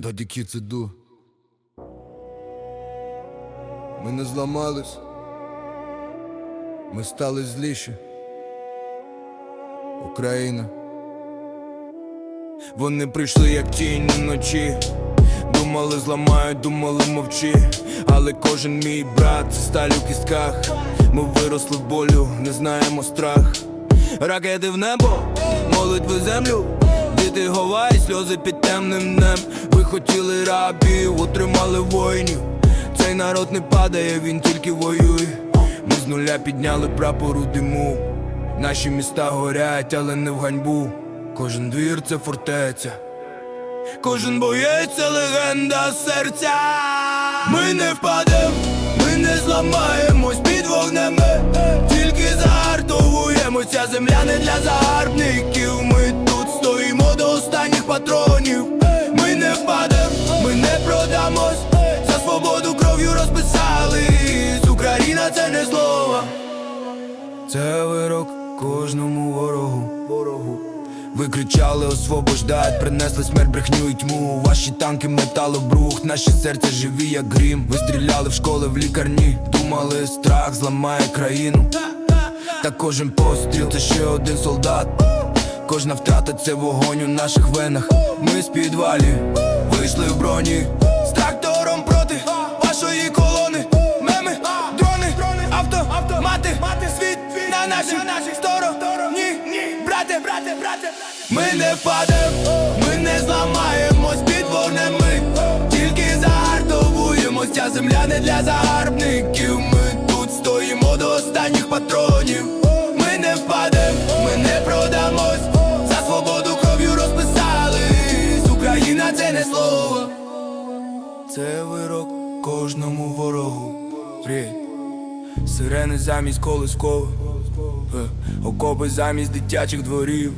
Даді Кіцеду. Ми не зламались. Ми стали зліші. Україна. Вони прийшли як тінь вночі. Думали, зламають, думали, мовчи. Але кожен мій брат це сталь у кістках. Ми виросли в болю, не знаємо страх. Ракети в небо, молитви землю. Діти Гаваї, сльози під темним нем. Хотіли рабів, отримали воїнів. Цей народ не падає, він тільки воює. Ми з нуля підняли прапор у диму. Наші міста горять, але не в ганьбу. Кожен двір це фортеця. Кожен боєць це легенда серця. Ми не впадем, ми не зламаємось під вогнеми, тільки загартовуємося, земля не для загарбників. Ми тут стоїмо до останніх патронів. Україна це. Це вирок кожному ворогу. ворогу. Ви кричали, освобождають, принесли смерть, брехню і тьму. Ваші танки метали брух, наші серця живі, як грім. Ви стріляли в школи, в лікарні, думали, страх зламає країну. Та кожен постріл це ще один солдат. Кожна втрата це вогонь у наших венах. Ми з підвалі вийшли в броні з трактором проти вашої наших наших стороні. Брате, брате, брате. Ми не впадем, ми не зламаємось під вогнеми. Тільки загартовуємось, ця земля не для загарбників. Ми тут стоїмо до останніх патронів. Ми не впадем, ми не продамось. За свободу кров'ю розписались. Україна це не слово. Це вирок кожному ворогу. Сирени замість колискових, Е, окопи замість дитячих дворів.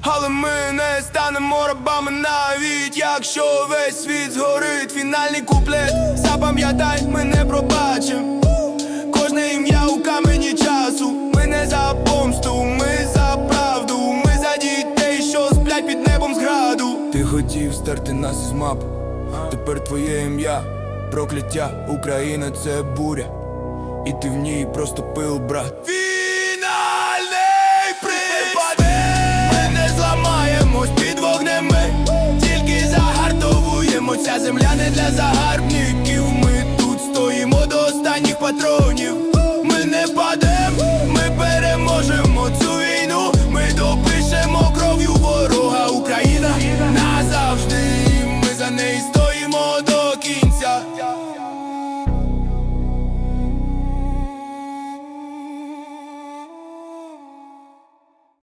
Але ми не станемо рабами навіть якщо весь світ згорить, фінальний куплет. Запам'ятай, ми не пробачим. Кожне ім'я у камені часу. Ми не за помсту, ми за правду. Ми за дітей, що сплять під небом зграду. Ти хотів стерти нас із мап. Тепер твоє ім'я, прокляття, Україна це буря. І ти в ній просто пил, брат. Фінальний припад Ми не зламаємось під вогнеми, тільки загартовуємося. Земля не для загарбників. Ми тут стоїмо до останніх патронів.